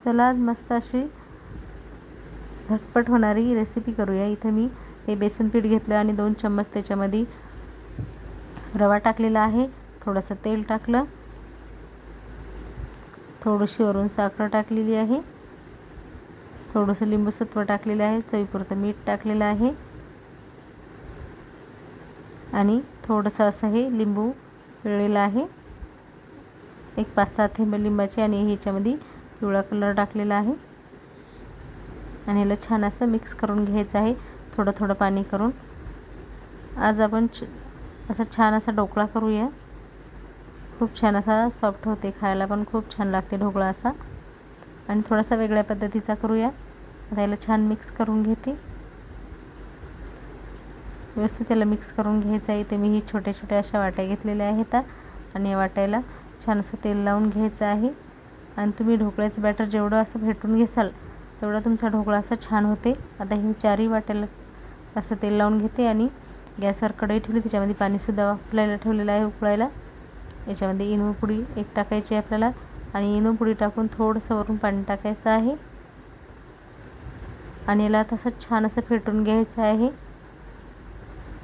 चला आज मस्त अशी झटपट होणारी रेसिपी करूया. इथं मी हे बेसन पीठ घेतलं आणि दोन चम्मच त्याच्यामध्ये रवा टाकलेला आहे. थोडंसं तेल टाकलं. थोडीशी वरून साखर टाकलेली आहे. थोडंसं लिंबूसत्व टाकलेलं आहे. चवीपुरतं मीठ टाकलेलं आहे. आणि थोडंसं असं हे लिंबू पिळलेलं आहे. एक पाच सात हे लिंबाचे आणि ह्याच्यामध्ये पिवळा कलर टाकलेला आहे. आणि याला छान असं मिक्स करून घ्यायचं आहे थोडं थोडं पाणी करून. आज आपण छ असा छान असा ढोकळा करूया. खूप छान असा सॉफ्ट होते खायला पण खूप छान लागते ढोकळा असा. आणि थोडासा वेगळ्या पद्धतीचा करूया. आता याला छान मिक्स करून घेते. व्यवस्थित त्याला मिक्स करून घ्यायचं आहे. ते मी ही छोट्या छोट्या अशा वाट्या घेतलेल्या आहेत. आणि या वाट्याला छान असं तेल लावून घ्यायचं आहे. आणि तुम्ही ढोकळ्याचं बॅटर जेवढं असं भेटून घेसाल तेवढा तुमचा ढोकळा असा छान होते. आता ही चारही वाट्याला असं तेल लावून घेते आणि गॅसवर कढई ठेवली त्याच्यामध्ये पाणीसुद्धा वाफलायला ठेवलेलं आहे उकळायला. याच्यामध्ये इनो पुडी एक टाकायची आहे आपल्याला आणि इनो पुडी टाकून थोडंसं वरून पाणी टाकायचं आहे. आणि याला तसं छान असं फेटून घ्यायचं आहे.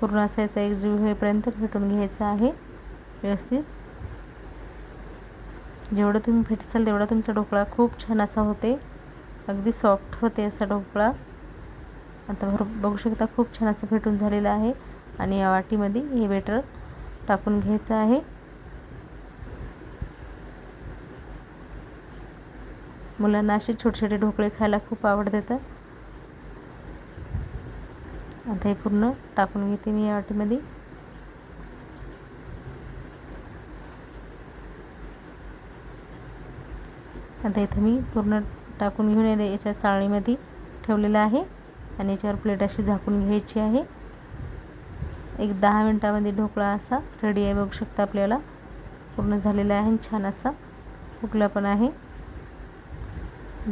पूर्ण असायचं एक जीव होईपर्यंत फेटून घ्यायचं आहे व्यवस्थित. जेवढं तुम्ही फेटसाल तेवढा तुमचा ढोकळा खूप छान असा होते. अगदी सॉफ्ट होते असा ढोकळा. आता भर बघू शकता खूप छान असं फेटून झालेलं आहे. आणि या वाटीमध्ये हे बेटर टाकून घ्यायचं आहे. मुलांना असे छोटे छोटे ढोकळे खायला खूप आवडतात. आता हे पूर्ण टाकून घेते मी या वाटीमध्ये. आता इथं मी पूर्ण टाकून घेऊन याच्या चाळणीमध्ये ठेवलेलं आहे. आणि याच्यावर प्लेट अशी झाकून घ्यायची आहे. एक दहा मिनटामध्ये ढोकळा असा रेडी आहे बघू शकता आपल्याला. पूर्ण झालेला आहे आणि छान असा फुकला पण आहे.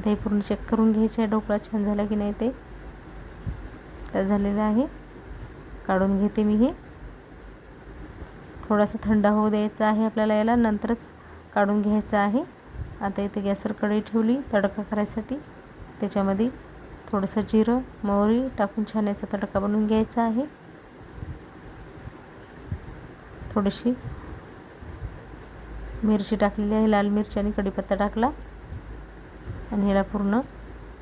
ते पूर्ण चेक करून घ्यायचे आहे. ढोकळा छान झाला की नाही ते. तर झालेलं आहे. काढून घेते मी हे. थोडासा थंड होऊ द्यायचा आहे आपल्याला याला. नंतरच काढून घ्यायचं आहे. आता इथे गॅसवर कढई ठेवली तडका करायसाठी. त्याच्यामध्ये थोडंसं जिरं मोहरी टाकून छान याचा तडका बनवून घ्यायचा आहे. थोडीशी मिरची टाकलेली आहे लाल मिरची आणि कढीपत्ता टाकला. आणि ह्याला पूर्ण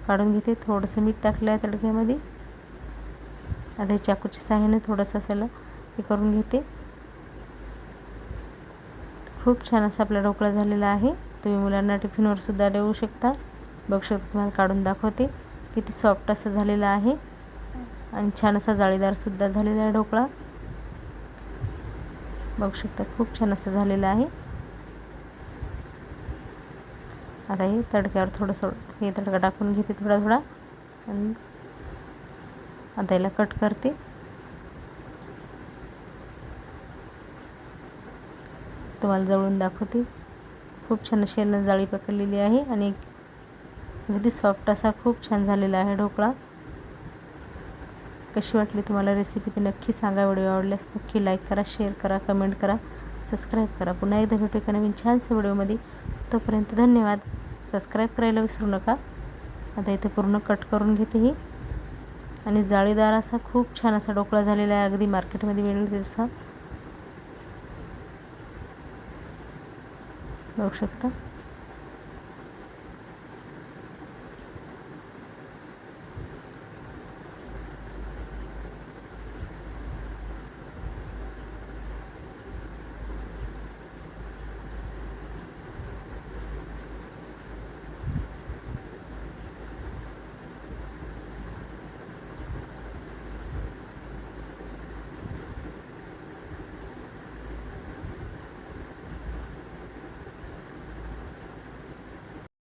काढून घेते. थोडंसं मीठ टाकलं आहे तडक्यामध्ये. आता हे चाकूच्या सहाय्याने थोडंसं असायला हे करून घेते. खूप छान असा आपला ढोकळा झालेला आहे. तुम्ही मुलांना टिफिनवर सुद्धा देऊ शकता. बघू शकता तुम्हाला काढून दाखवते. किती सॉफ्ट असं झालेलं आहे. आणि छान असा जाळीदारसुद्धा झालेला आहे ढोकळा. बघू शकता खूप छान असं झालेलं आहे. आता हे तडक्यावर थोडंसं हे तडका टाकून घेते थोडा थोडा. आणि आता याला कट करते. तुम्हाला जवळून दाखवते. खूप छान अशी यांना जाळी पकडलेली आहे आणि अगदी सॉफ्ट असा खूप छान झालेला आहे ढोकळा. कशी वाटली तुम्हाला रेसिपी ती नक्की सांगा. व्हिडिओ आवडल्यास नक्की लाईक करा शेअर करा कमेंट करा सबस्क्राईब करा. पुन्हा एकदा भेटू एका नवीन छानसं व्हिडिओमध्ये तोपर्यंत धन्यवाद. सबस्क्राईब करायला विसरू नका. आता इथे पूर्ण कट करून घेते ही. आणि जाळीदार असा खूप छान असा ढोकळा झालेला आहे. अगदी मार्केटमध्ये मिळेल तसा. बघू शकता.